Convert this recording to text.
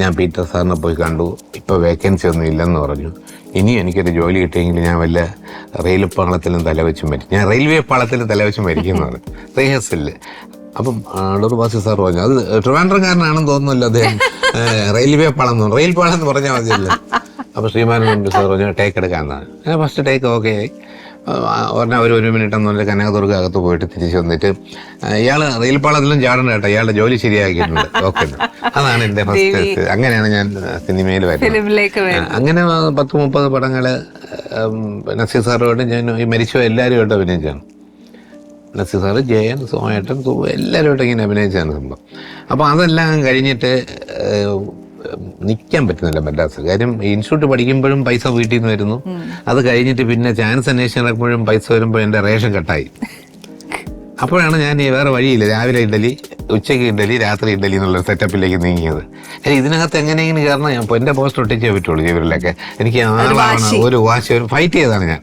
ഞാൻ പീറ്റർ സാറിനെ പോയി കണ്ടു. ഇപ്പോൾ വേക്കൻസി ഒന്നും ഇല്ലെന്ന് പറഞ്ഞു. ഇനി എനിക്കൊരു ജോലി കിട്ടിയെങ്കിൽ ഞാൻ വല്ല റെയിൽ പാളത്തിലും തലവെച്ചും മരിക്കും. ഞാൻ റെയിൽവേ പാളത്തിലും തലവെച്ച് മരിക്കുന്നതാണ് റിഹേഴ്സലിൽ. അപ്പം ഡോർബാസി സാർ പറഞ്ഞു അത് ട്രിവാൻഡ്രക്കാരനാണെന്ന് തോന്നുന്നല്ലോ അദ്ദേഹം. റെയിൽവേ പാളം എന്ന്. റെയിൽ പാളം എന്ന് പറഞ്ഞാൽ മതിയല്ലോ. അപ്പോൾ ശ്രീമാനന്ദ സാർ പറഞ്ഞു ടേക്ക് എടുക്കാമെന്നാണ്. ഞാൻ ഫസ്റ്റ് ടേക്ക് ഓക്കെ ആയി. പറഞ്ഞാൽ ഒരു ഒരു മിനിറ്റ് എന്ന് പറഞ്ഞാൽ കനകദുർഗ അകത്ത് പോയിട്ട് തിരിച്ചു വന്നിട്ട് ഇയാൾ റെയിൽ പാളത്തിലും ചാടണ്ട കേട്ടോ. ഇയാളുടെ ജോലി ശരിയാക്കിയിട്ടുണ്ട്. ഓക്കെ. അതാണ് എന്റെ ഫസ്റ്റ് അങ്ങനെയാണ് ഞാൻ സിനിമയിൽ വരുന്നത്. അങ്ങനെ പത്ത് മുപ്പത് പടങ്ങൾ ഉം, നസീർ സാറുമായിട്ട് ഞാൻ ഈ മരിച്ച എല്ലാവരുമായിട്ട് അഭിനയിച്ചാണ്. നസീർ സാറ് ജയൻ സോമേട്ടൻ എല്ലാവരുമായിട്ട് ഇങ്ങനെ അഭിനയിച്ചാണ് സംഭവം. അപ്പോൾ അതെല്ലാം കഴിഞ്ഞിട്ട് നിൽക്കാൻ പറ്റുന്നില്ല മദ്രാസ്. കാര്യം ഇൻസ്റ്റിറ്റ്യൂട്ട് പഠിക്കുമ്പോഴും പൈസ വീട്ടിൽ നിന്ന് വരുന്നു. അത് കഴിഞ്ഞിട്ട് പിന്നെ ചാൻസ് അന്വേഷണം നടക്കുമ്പോഴും പൈസ വരുമ്പോൾ എന്റെ റേഷൻ കട്ടായി. അപ്പോഴാണ് ഞാൻ ഈ വേറെ വഴിയില്ല. രാവിലെ ഇഡലി ഉച്ചയ്ക്ക് ഇഡലി രാത്രി ഇഡലി എന്നുള്ള സെറ്റപ്പിലേക്ക് നീങ്ങിയത്. ഇതിനകത്ത് എങ്ങനെയെങ്കിലും കാരണം ഞാൻ. എന്റെ പോസ്റ്റ് ഒട്ടിച്ചേ പറ്റുള്ളൂ ഇവരിലൊക്കെ എനിക്ക് ആളാണ് ഒരു വാശി ഒരു ഫൈറ്റ് ചെയ്താണ് ഞാൻ.